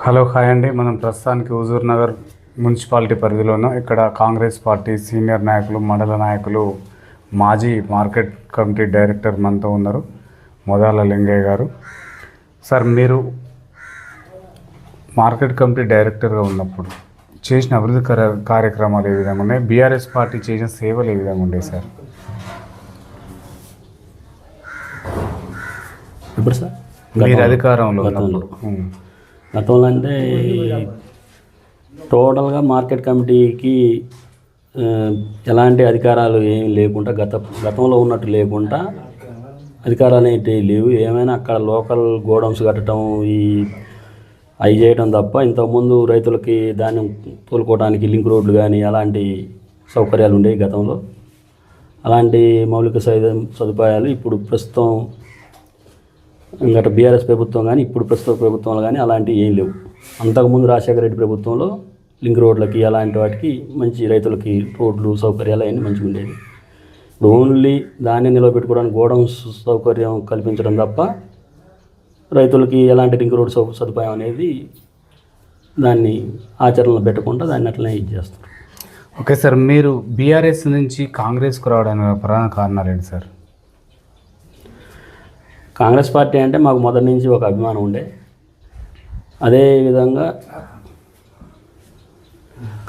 Hello hi అండి. మనం ప్రస్తుతానికి హుజూర్ నగర్ మున్సిపాలిటీ పరిధిలో ఉన్నాం ఇక్కడ కాంగ్రెస్ పార్టీ సీనియర్ నాయకులు మండల నాయకులు మాజీ మార్కెట్ కమిటీ డైరెక్టర్ మనతో ఉన్నారు మొదాల లింగయ్య గారు. సార్ మీరు మార్కెట్ కమిటీ డైరెక్టర్గా ఉన్నప్పుడు చేసిన అభివృద్ధి కార్య- కార్యక్రమాలు ఏ విధంగా ఉన్నాయి? బీఆర్ఎస్ పార్టీ చేసిన సేవలు ఏ విధంగా ఉండేవి సార్? ఇప్పుడు సార్? మీరు అధికారంలో. ఉన్నప్పుడు. గతంలో అంటే టోటల్గా మార్కెట్ కమిటీకి ఎలాంటి అధికారాలు ఏమి లేకుండా గత గతంలో ఉన్నట్టు లేకుండా అధికారాలు ఏంటి లేవు. ఏమైనా అక్కడ లోకల్ గోడౌన్స్ కట్టడం ఈ అవి చేయడం తప్ప ఇంతకుముందు రైతులకి ధాన్యం తోలుకోవడానికి లింక్ రోడ్లు కానీ అలాంటి సౌకర్యాలు ఉండేవి గతంలో. అలాంటి మౌలిక సదుపాయాలు ఇప్పుడు ప్రస్తుతం ఇంకా బీఆర్ఎస్ ప్రభుత్వం కానీ ఇప్పుడు ప్రస్తుత ప్రభుత్వంలో కానీ అలాంటివి ఏం లేవు. అంతకుముందు రాజశేఖర రెడ్డి ప్రభుత్వంలో లింక్ రోడ్లకి అలాంటి వాటికి మంచి రైతులకి రోడ్లు సౌకర్యాలు అవన్నీ మంచిగా ఉండేవి. ఇప్పుడు ఓన్లీ దాన్ని నిలబెట్టుకోవడానికి గోడౌన్స్ సౌకర్యం కల్పించడం తప్ప రైతులకి ఎలాంటి లింక్ రోడ్ సౌ సదుపాయం అనేది దాన్ని ఆచరణలో పెట్టకుండా దాన్ని అట్లనే ఇది చేస్తారు ఓకే సార్ మీరు బీఆర్ఎస్ నుంచి కాంగ్రెస్కు రావడానికి ప్రధాన కారణాలు ఏంటి సార్? కాంగ్రెస్ పార్టీ అంటే మాకు మొదటి నుంచి ఒక అభిమానం ఉండే. అదే విధంగా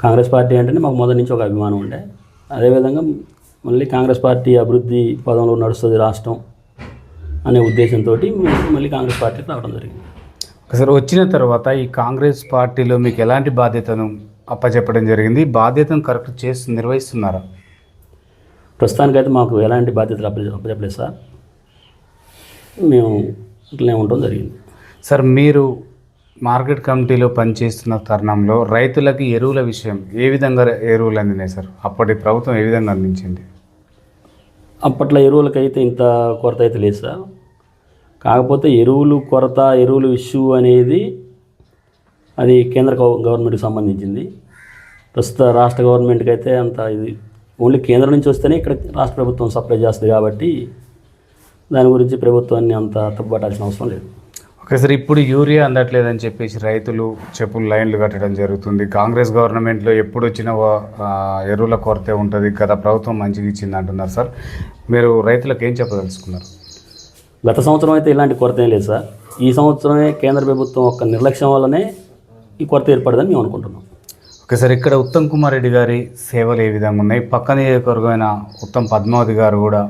కాంగ్రెస్ పార్టీ అంటేనే మాకు మొదటి నుంచి ఒక అభిమానం ఉండే. అదేవిధంగా మళ్ళీ కాంగ్రెస్ పార్టీ అభివృద్ధి పదంలో నడుస్తుంది రాష్ట్రం అనే ఉద్దేశంతో మళ్ళీ కాంగ్రెస్ పార్టీకి రావడం జరిగింది. సార్ వచ్చిన తర్వాత ఈ కాంగ్రెస్ పార్టీలో మీకు ఎలాంటి బాధ్యతను అప్పచెప్పడం జరిగింది? బాధ్యతను కరెక్ట్ చేస్తు నిర్వహిస్తున్నారా? ప్రస్తుతానికైతే మాకు ఎలాంటి బాధ్యతలు అప్ప అప్పచెప్పలేదు సార్. మేము ఇట్లనే ఉండడం జరిగింది. సార్ మీరు మార్కెట్ కమిటీలో పనిచేస్తున్న తరుణంలో రైతులకి ఎరువుల విషయం ఏ విధంగా ఎరువులు అందినాయి సార్? అప్పటి ప్రభుత్వం ఏ విధంగా అందించింది? అప్పట్లో ఎరువులకైతే ఇంత కొరత అయితే లేదు సార్. కాకపోతే ఎరువులు కొరత ఎరువులు ఇష్యూ అనేది అది కేంద్ర గవ- గవర్నమెంట్కి సంబంధించింది. ప్రస్తుత రాష్ట్ర గవర్నమెంట్కి అయితే అంత ఇది ఓన్లీ కేంద్రం నుంచి వస్తేనే ఇక్కడ రాష్ట్ర ప్రభుత్వం సప్లై చేస్తుంది కాబట్టి దాని గురించి ప్రభుత్వాన్ని అంత తప్పుపట్టాల్సిన అవసరం లేదు. ఓకే సార్ ఇప్పుడు యూరియా అందట్లేదని చెప్పేసి రైతులు చెప్పులు లైన్లు కట్టడం జరుగుతుంది. కాంగ్రెస్ గవర్నమెంట్లో ఎప్పుడు వచ్చినా ఎరువుల కొరతే ఉంటుంది. గత ప్రభుత్వం మంచిగా ఇచ్చింది అంటున్నారు సార్. మీరు రైతులకు ఏం చెప్పదలుచుకున్నారు? గత సంవత్సరం అయితే ఇలాంటి కొరత ఏం లేదు సార్. ఈ సంవత్సరమే కేంద్ర ప్రభుత్వం యొక్క నిర్లక్ష్యం వల్లనే ఈ కొరత ఏర్పడదని మేము అనుకుంటున్నాం. ఓకే సార్ ఇక్కడ ఉత్తమ్ కుమార్ రెడ్డి గారి సేవలు ఏ విధంగా ఉన్నాయి? పక్క నియోజకవర్గమైన ఉత్తమ్ పద్మావతి గారు కూడా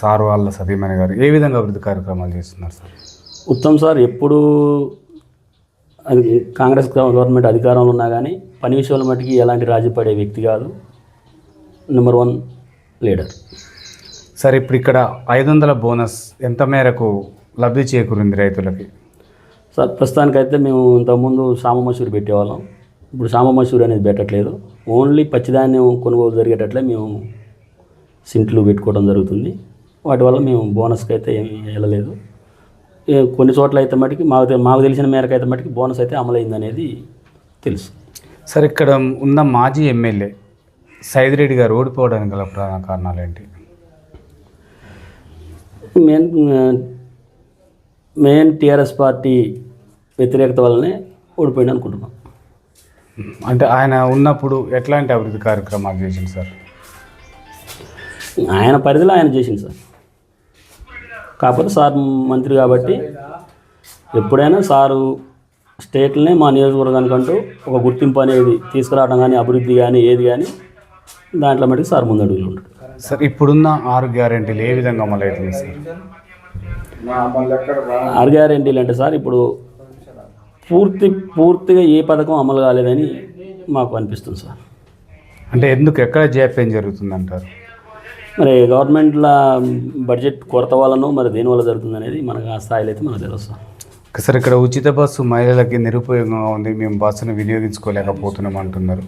సార్ వాళ్ళ సతీమణి గారు ఏ విధంగా అభివృద్ధి కార్యక్రమాలు చేస్తున్నారు సార్? ఉత్తమ్ సార్ ఎప్పుడు అది కాంగ్రెస్ గవర్నమెంట్ అధికారంలో ఉన్నా కానీ పని విషయంలో మటుకి ఎలాంటి రాజీ పడే వ్యక్తి కాదు. నెంబర్ వన్ లీడర్ సార్ ఇప్పుడు ఇక్కడ ఐదు వందల బోనస్ ఎంత మేరకు లబ్ధి చేకూరింది రైతులకి? సార్ ప్రస్తుతానికైతే మేము ఇంతకుముందు సామ మసూరి పెట్టేవాళ్ళం. ఇప్పుడు సామ మసూరి అనేది పెట్టట్లేదు. ఓన్లీ పచ్చిధాన్యం కొనుగోలు జరిగేటట్లే మేము సింట్లు పెట్టుకోవడం జరుగుతుంది. వాటి వల్ల మేము బోనస్కి అయితే ఏమీ వెళ్ళలేదు. కొన్ని చోట్ల అయితే మటుకి మాకు మాకు తెలిసిన మేరకు అయితే మటుకి బోనస్ అయితే అమలైంది అనేది తెలుసు. సార్ ఇక్కడ ఉన్న మాజీ ఎమ్మెల్యే సైదిరెడ్డి గారు ఓడిపోవడానికి గల ప్రధాన కారణాలు ఏంటి? మెయిన్ మెయిన్ టీఆర్ఎస్ పార్టీ వ్యతిరేకత వల్లనే ఓడిపోయింది అనుకుంటున్నాం. అంటే ఆయన ఉన్నప్పుడు ఎట్లాంటి అభివృద్ధి కార్యక్రమాలు చేసింది సార్? ఆయన పరిధిలో ఆయన చేసింది సార్. కాకపోతే సార్ మంత్రి కాబట్టి ఎప్పుడైనా సారు స్టేట్లనే మా నియోజకవర్గానికంటూ ఒక గుర్తింపు అనేది తీసుకురావడం కానీ అభివృద్ధి కానీ ఏది కానీ దాంట్లో మటుకు సార్ ముందడుగులు ఉంటాడు సార్ ఇప్పుడున్న ఆరు గ్యారెంటీలు ఏ విధంగా అమలు అవుతుంది సార్? ఆరు గ్యారెంటీలు అంటే సార్ ఇప్పుడు పూర్తి పూర్తిగా ఏ పథకం అమలు కాలేదని మాకు అనిపిస్తుంది సార్. అంటే ఎందుకు? ఎక్కడ జాప్యం జరుగుతుంది అంటారు మరి గవర్నమెంట్ల బడ్జెట్ కొరత వలన మరి దేనివల్ల జరుగుతుంది అనేది మనకు ఆ స్థాయిలో అయితే మనకు తెలుసు. సార్ ఇక్కడ ఉచిత బస్సు మహిళలకి నిరుపయోగంగా ఉంది. మేము బస్సును వినియోగించుకోలేకపోతున్నాం అంటున్నారు.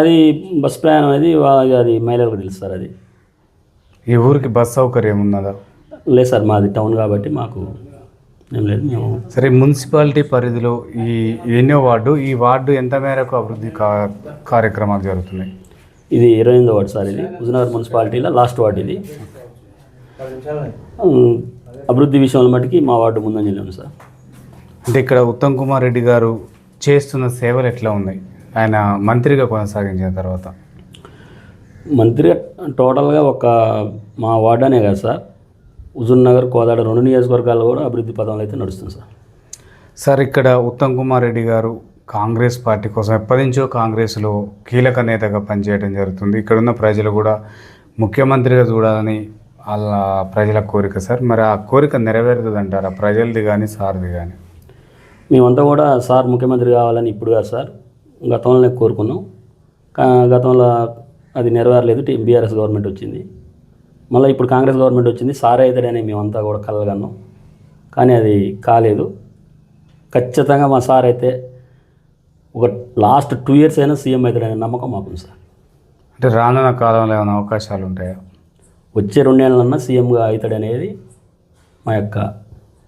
అది బస్ ప్రయాణం అనేది అది మహిళలకు తెలుసు సార్ అది. ఈ ఊరికి బస్ సౌకర్యం ఉన్నదా? లేదు సార్ మాది టౌన్ కాబట్టి మాకు ఏం లేదు మేము సరే మున్సిపాలిటీ పరిధిలో ఈ ఎన్నో వార్డు ఈ వార్డు ఎంత మేరకు అభివృద్ధి కా కార్యక్రమాలు జరుగుతున్నాయి? ఇది ఇరవై ఎనిమిదో వార్డు సార్ ఇది. హుజనగర్ మున్సిపాలిటీలో లాస్ట్ వార్డు ఇది. అభివృద్ధి విషయంలో మటుకి మా వార్డు ముందంజలో ఉంది సార్. అంటే ఇక్కడ ఉత్తమ్ కుమార్ రెడ్డి గారు చేస్తున్న సేవలు ఎట్లా ఉన్నాయి? ఆయన మంత్రిగా కొనసాగించిన తర్వాత. మంత్రి టోటల్గా ఒక మా వార్డు అనే కదా సార్. హుజూర్ నగర్ కోదాడ రెండు నియోజకవర్గాలు కూడా అభివృద్ధి పదంలో అయితే నడుస్తుంది సార్. సార్ ఇక్కడ ఉత్తమ్ కుమార్ రెడ్డి గారు కాంగ్రెస్ పార్టీ కోసం ఎప్పటి నుంచో కాంగ్రెస్లో కీలక నేతగా పనిచేయడం జరుగుతుంది. ఇక్కడ ఉన్న ప్రజలు కూడా ముఖ్యమంత్రిగా చూడాలని వాళ్ళ ప్రజల కోరిక సార్. మరి ఆ కోరిక నెరవేరుతుంది అంటారా ప్రజలది కానీ సార్ది కానీ మేమంతా కూడా సార్ ముఖ్యమంత్రి కావాలని ఇప్పుడు కాదు సార్. గతంలోనే కోరుకున్నాం. గతంలో అది నెరవేరలేదు. టీ- బీఆర్ఎస్ గవర్నమెంట్ వచ్చింది. మళ్ళీ ఇప్పుడు కాంగ్రెస్ గవర్నమెంట్ వచ్చింది. సార్ అవుతాడని మేమంతా కూడా కలగన్నాం కానీ అది కాలేదు. ఖచ్చితంగా మా సార్ అయితే ఒక లాస్ట్ టూ ఇయర్స్ అయినా సీఎం అవుతాడనే నమ్మకం మాకుంది సార్ అంటే రానున్న కాలంలో ఏమైనా అవకాశాలు ఉంటాయా? వచ్చే రెండేళ్ళన్నా సీఎంగా అవుతాడనేది మా యొక్క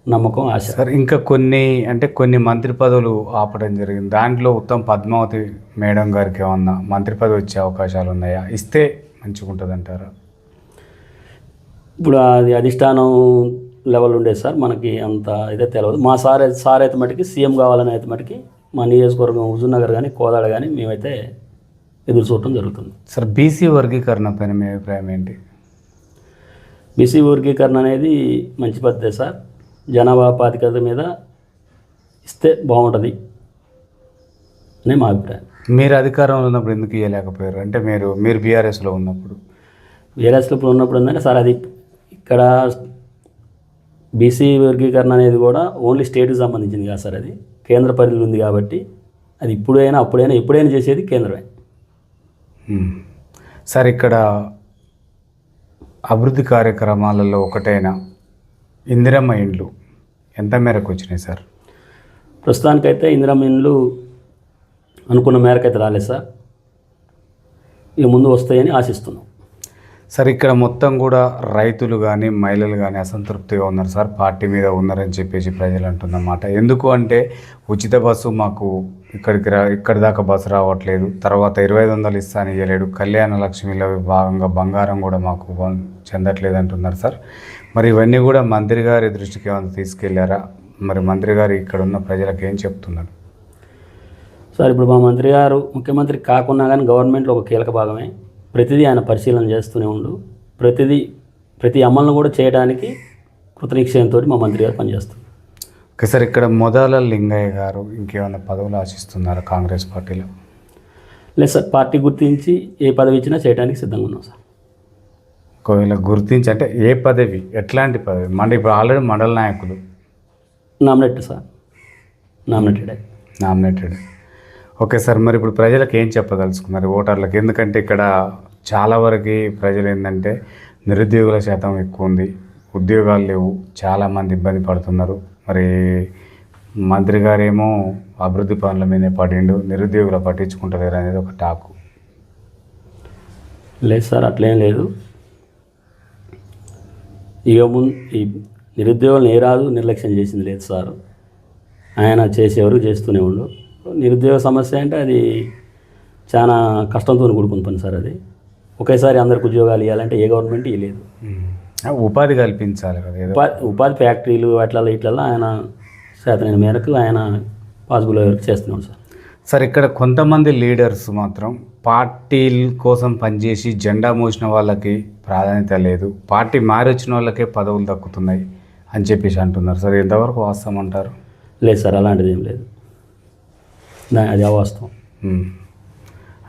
నమ్మకం ఆశ. సార్ ఇంకా కొన్ని అంటే కొన్ని మంత్రి పదవులు ఆపడం జరిగింది. దాంట్లో ఉత్తమ్ పద్మావతి మేడం గారికి ఏమన్నా మంత్రి పదవి వచ్చే అవకాశాలు ఉన్నాయా? ఇస్తే మంచిగా ఉంటుంది అంటారా ఇప్పుడు అది అధిష్టానం లెవెల్ ఉండేది సార్ మనకి అంత ఇదే తెలియదు మా సార్ సార్ అయితే మటుకి సీఎం కావాలని అయితే మటుకి మా నియోజకవర్గం హుజూర్నగర్ కానీ కోదాడ కానీ మేమైతే ఎదురు చూడటం జరుగుతుంది. సార్ బీసీ వర్గీకరణ పైన మీ అభిప్రాయం ఏంటి? బీసీ వర్గీకరణ అనేది మంచి పద్ధతే సార్. జనాభా ప్రాతిపదిక మీద ఇస్తే బాగుంటుంది అనే మా అభిప్రాయం. మీరు అధికారంలో ఉన్నప్పుడు ఎందుకు ఇవ్వలేకపోయారు అంటే మీరు మీరు బీఆర్ఎస్లో ఉన్నప్పుడు. వేరేస్లో ఇప్పుడు ఉన్నప్పుడు ఏంటంటే సార్ అది ఇక్కడ బీసీ వర్గీకరణ అనేది కూడా ఓన్లీ స్టేట్కి సంబంధించింది కాదు సార్ అది. కేంద్ర పరిధిలో ఉంది కాబట్టి అది ఇప్పుడైనా అప్పుడైనా ఎప్పుడైనా చేసేది కేంద్రమే. సార్ ఇక్కడ అభివృద్ధి కార్యక్రమాలలో ఒకటైన ఇందిరమ్మ ఇండ్లు ఎంత మేరకు వచ్చినాయి సార్? ప్రస్తుతానికైతే ఇందిరమ్మ ఇండ్లు అనుకున్న మేరకు అయితే రాలేదు సార్. ఇక ముందు వస్తాయని ఆశిస్తున్నాం. సార్ ఇక్కడ మొత్తం కూడా రైతులు కానీ మహిళలు కానీ అసంతృప్తిగా ఉన్నారు సార్. పార్టీ మీద ఉన్నారని చెప్పేసి ప్రజలు అంటున్నమాట. ఎందుకు అంటే ఉచిత బస్సు మాకు ఇక్కడికి రా ఇక్కడి దాకా బస్సు రావట్లేదు. తర్వాత ఇరవై ఐదు వందలు ఇస్తాను ఇవ్వలేడు కళ్యాణ లక్ష్మిలో భాగంగా బంగారం కూడా మాకు చెందట్లేదు అంటున్నారు సార్. మరి ఇవన్నీ కూడా మంత్రి గారి దృష్టికి ఏమైనా తీసుకెళ్ళారా? మరి మంత్రి గారు ఇక్కడ ఉన్న ప్రజలకు ఏం చెప్తున్నారు? సార్ ఇప్పుడు మా మంత్రి గారు ముఖ్యమంత్రి కాకున్నా కానీ గవర్నమెంట్లో ఒక కీలక భాగమే. ప్రతిదీ ఆయన పరిశీలన చేస్తూనే ఉండు. ప్రతిదీ ప్రతి అమలును కూడా చేయడానికి కృతనిశ్చయంతో మా మంత్రి గారు పనిచేస్తారు. ఓకే సార్ ఇక్కడ మొదల లింగయ్య గారు ఇంకేమైనా పదవులు ఆశిస్తున్నారా కాంగ్రెస్ పార్టీలో? లేదు సార్ పార్టీ గుర్తించి ఏ పదవి ఇచ్చినా చేయడానికి సిద్ధంగా ఉన్నాం సార్. ఒకవేళ గుర్తించి అంటే ఏ పదవి? ఎట్లాంటి పదవి? మన ఇప్పుడు ఆల్రెడీ మండల నాయకులు. Nominate sir. Nominated. Nominated. Okay sir మరి ఇప్పుడు ప్రజలకు ఏం చెప్పదలుచుకున్నారు ఓటర్లకు? ఎందుకంటే ఇక్కడ చాలా వరకు ప్రజలు ఏంటంటే నిరుద్యోగుల శాతం ఎక్కువ ఉంది ఉద్యోగాలు లేవు చాలామంది ఇబ్బంది పడుతున్నారు. మరి మంత్రి గారేమో అభివృద్ధి పనుల మీదే పడిండు నిరుద్యోగులు పట్టించుకుంటలేరు అనేది ఒక టాక్. లేదు సార్ అట్లేం లేదు. ఇక ముందు ఈ నిరుద్యోగులను ఏ రాదు నిర్లక్ష్యం చేసింది లేదు సార్. ఆయన చేసేవారు చేస్తూనే ఉండు. నిరుద్యోగ సమస్య అంటే అది చాలా కష్టంతో కూడుకున్న పని సార్ అది. ఒకేసారి అందరికి ఉద్యోగాలు ఇవ్వాలంటే ఏ గవర్నమెంట్ ఇవ్వలేదు. ఉపాధి కల్పించాలి కదా ఉపాధి ఉపాధి ఫ్యాక్టరీలు వాటిలలో ఇట్లలో ఆయన శాతమైన మేరకు ఆయన పాసిబుల్ వరకు చేస్తున్నాడు సార్. సార్ ఇక్కడ కొంతమంది లీడర్స్ మాత్రం పార్టీల కోసం పనిచేసి జెండా మోసిన వాళ్ళకి ప్రాధాన్యత లేదు. పార్టీ మారి వచ్చిన వాళ్ళకే పదవులు దక్కుతున్నాయి అని చెప్పేసి అంటున్నారు సార్. ఎంతవరకు వాస్తవం అంటారు? లేదు సార్ అలాంటిది ఏం లేదు. అది అవాస్తవం.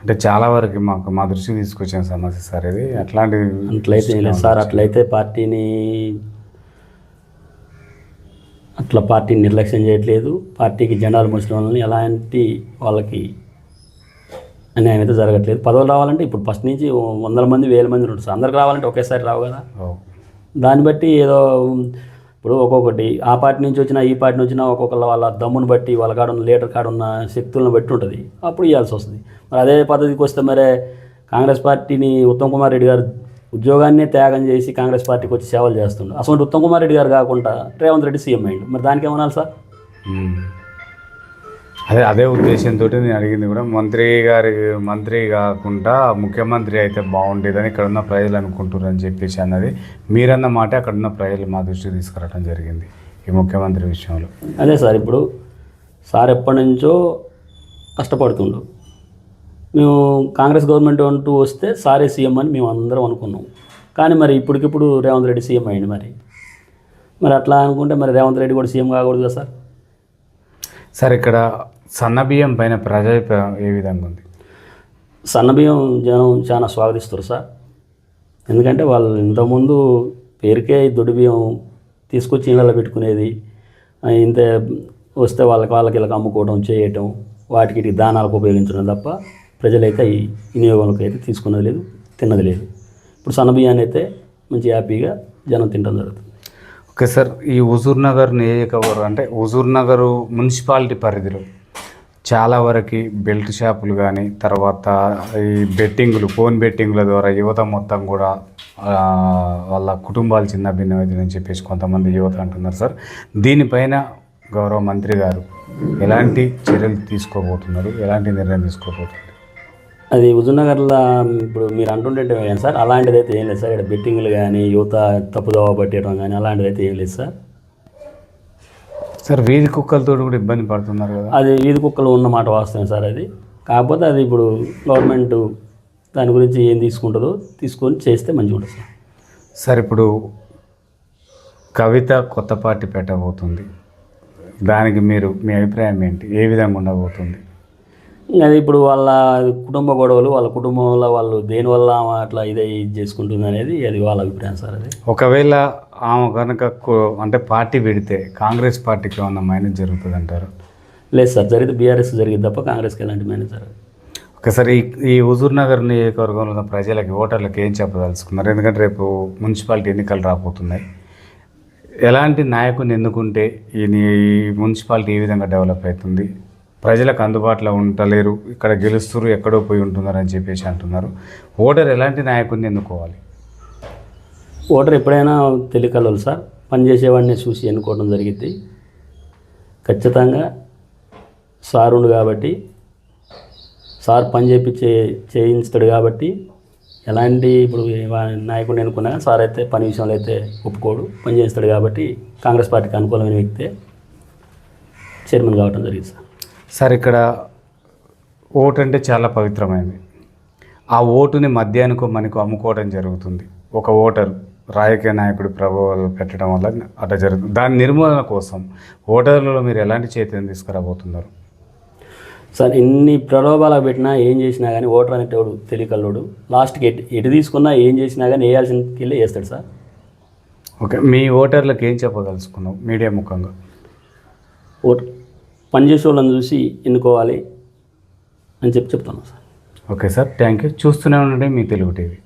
అంటే చాలా వరకు మాకు మా దృష్టికి తీసుకొచ్చిన సమస్య సార్ ఇది. అట్లాంటి అట్లయితే సార్. అట్లయితే పార్టీని అట్లా పార్టీని నిర్లక్ష్యం చేయట్లేదు. పార్టీకి జెండాలు మోసిన వాళ్ళని ఎలాంటి వాళ్ళకి అన్యాయం అయితే జరగట్లేదు. పదవులు రావాలంటే ఇప్పుడు ఫస్ట్ నుంచి వందల మంది వేల మంది ఉంటారు సార్ అందరికి రావాలంటే ఒకేసారి రావు కదా. దాన్ని బట్టి ఏదో ఇప్పుడు ఒక్కొక్కటి ఆ పార్టీ నుంచి వచ్చినా ఈ పార్టీ నుంచి వచ్చినా ఒక్కొక్కళ్ళ వాళ్ళ దమ్మును బట్టి వాళ్ళ కాడ ఉన్న లీడర్ కాడ ఉన్న శక్తులను బట్టి ఉంటుంది. అప్పుడు ఇవ్వాల్సి వస్తుంది. మరి అదే పద్ధతికి వస్తే మరే కాంగ్రెస్ పార్టీని ఉత్తమ్ కుమార్ రెడ్డి గారు ఉద్యోగాన్నే త్యాగం చేసి కాంగ్రెస్ పార్టీకి వచ్చి సేవలు చేస్తుండే. అసలు ఉత్తమ్ కుమార్ రెడ్డి గారు కాకుండా రేవంత్ రెడ్డి సీఎం అయ్యిండు. మరి దానికి ఏమనాలి సార్? అదే అదే ఉద్దేశంతో నేను అడిగింది కూడా మంత్రి గారి మంత్రి కాకుండా ముఖ్యమంత్రి అయితే బాగుండేదని ఇక్కడ ఉన్న ప్రజలు అనుకుంటున్నారు అని చెప్పేసి అన్నది. మీరన్న మాట అక్కడ ఉన్న ప్రజలు మా దృష్టికి తీసుకురావడం జరిగింది ఈ ముఖ్యమంత్రి విషయంలో. అదే సార్ ఇప్పుడు సార్ ఎప్పటి నుంచో కష్టపడుతుండు. మేము కాంగ్రెస్ గవర్నమెంట్ అంటూ వస్తే సారే సీఎం అని మేము అందరం అనుకున్నాం. కానీ మరి ఇప్పటికిప్పుడు రేవంత్ రెడ్డి సీఎం అయ్యింది మరి. మరి అట్లా అనుకుంటే మరి రేవంత్ రెడ్డి కూడా సీఎం కాకూడదు కదా సార్? సార్ ఇక్కడ సన్నబియ్యం పైన ప్రజాభిప్రాయం ఏ విధంగా ఉంది? సన్నబియ్యం జనం చాలా స్వాగతిస్తారు సార్. ఎందుకంటే వాళ్ళు ఇంతకుముందు పేరుకే దొడ్డు బియ్యం తీసుకొచ్చి ఇళ్ళలో పెట్టుకునేది. ఇంత వస్తే వాళ్ళకి వాళ్ళకి ఇలా అమ్ముకోవడం చేయటం వాటికి దానాలకు ఉపయోగించడం తప్ప ప్రజలైతే ఈ వినియోగంలోకి అయితే తీసుకున్నది లేదు తిన్నది లేదు. ఇప్పుడు సన్నబియ్యాన్ని అయితే మంచి హ్యాపీగా జనం తినడం జరుగుతుంది. ఓకే సార్ ఈ హుజూర్ నగర్ నియోజకవర్గం అంటే హుజూర్ నగర్ మున్సిపాలిటీ పరిధిలో చాలా వరకు బెల్ట్ షాపులు కానీ తర్వాత ఈ బెట్టింగులు ఫోన్ బెట్టింగుల ద్వారా యువత మొత్తం కూడా వాళ్ళ కుటుంబాలు చిన్న భిన్నమైందని చెప్పేసి కొంతమంది యువత అంటున్నారు సార్. దీనిపైన గౌరవ మంత్రి గారు ఎలాంటి చర్యలు తీసుకోబోతున్నారు? ఎలాంటి నిర్ణయం తీసుకోబోతున్నారు? అది హుజూర్నగర్లో ఇప్పుడు మీరు అంటుంటే సార్. అలాంటిది అయితే ఏం లేదు సార్. ఇక్కడ బెట్టింగ్లు కానీ యువత తప్పుదోవ పట్టేయడం కానీ అలాంటిది అయితే ఏం లేదు సార్. సార్ వీధి కుక్కలతో కూడా ఇబ్బంది పడుతున్నారు కదా. అది వీధి కుక్కలు ఉన్న మాట వాస్తవం సార్ అది. కాకపోతే అది ఇప్పుడు గవర్నమెంట్ దాని గురించి ఏం తీసుకుంటుందో తీసుకొని చేస్తే మంచిగా ఉంటుంది సార్. సార్ ఇప్పుడు కవిత కొత్త పార్టీ పెట్టబోతుంది. దానికి మీరు మీ అభిప్రాయం ఏంటి? ఏ విధంగా ఉండబోతుంది? అది ఇప్పుడు వాళ్ళ కుటుంబ గొడవలు వాళ్ళ కుటుంబంలో వాళ్ళు దేనివల్ల ఆమె అట్లా ఇదే ఇది చేసుకుంటుంది అనేది అది వాళ్ళ అభిప్రాయం సార్ అది. ఒకవేళ ఆమె కనుక అంటే పార్టీ పెడితే కాంగ్రెస్ పార్టీకి ఏమన్నా మైనస్ జరుగుతుంది అంటారు లేదు సార్ జరిగితే బీఆర్ఎస్ జరిగింది తప్ప కాంగ్రెస్కి ఎలాంటి మేనేజ్ జరగదు. ఒకసారి ఈ ఈ హుజూర్ నగర్ నియోజకవర్గంలో ఉన్న ప్రజలకి ఓటర్లకు ఏం చెప్పదలుచుకున్నారు? ఎందుకంటే రేపు మున్సిపాలిటీ ఎన్నికలు రాబోతున్నాయి. ఎలాంటి నాయకుని ఎన్నుకుంటే ఈ మున్సిపాలిటీ ఏ విధంగా డెవలప్ అవుతుంది? ప్రజలకు అందుబాటులో ఉండలేరు ఇక్కడ గెలుస్తురు ఎక్కడో పోయి ఉంటున్నారు అని చెప్పేసి అంటున్నారు. ఓటర్ ఎలాంటి నాయకుడిని ఎన్నుకోవాలి? ఓటర్ ఎప్పుడైనా తెలియకలలు సార్. పనిచేసేవాడిని చూసి ఎన్నుకోవడం జరిగింది. ఖచ్చితంగా సారుండు కాబట్టి సార్ పని చేపించే చేయించుతాడు కాబట్టి ఎలాంటి ఇప్పుడు నాయకుడిని ఎన్నుకున్నా సార్ అయితే పని విషయంలో అయితే ఒప్పుకోడు. పని చేస్తాడు కాబట్టి కాంగ్రెస్ పార్టీకి అనుకూలమైన వ్యక్తే చైర్మన్ కావడం జరిగింది సార్. సార్ ఇక్కడ ఓటు అంటే చాలా పవిత్రమైనది. ఆ ఓటుని మద్యానికో మనకు అమ్ముకోవడం జరుగుతుంది. ఒక ఓటరు రాజకీయ నాయకుడి ప్రభావాలు పెట్టడం వల్ల అట్లా జరుగుతుంది. దాని నిర్మూలన కోసం ఓటర్లలో మీరు ఎలాంటి చైతన్యం తీసుకురాబోతున్నారు? సార్ ఎన్ని ప్రలోభాలకు పెట్టినా ఏం చేసినా కానీ ఓటర్ అనేటోడు తెలియకల్లోడు. లాస్ట్కి ఎటు ఎటు తీసుకున్నా ఏం చేసినా కానీ వేయాల్సిన వెళ్ళి వేస్తాడు సార్. ఓకే మీ ఓటర్లకు ఏం చెప్పదలుచుకున్నావు మీడియా ముఖంగా? ఓటు పనిచేసే వాళ్ళని చూసి ఎన్నుకోవాలి అని చెప్పి చెప్తాను sir. Okay sir thank you. చూస్తూనే ఉండండి మీ తెలుగు టీవీ.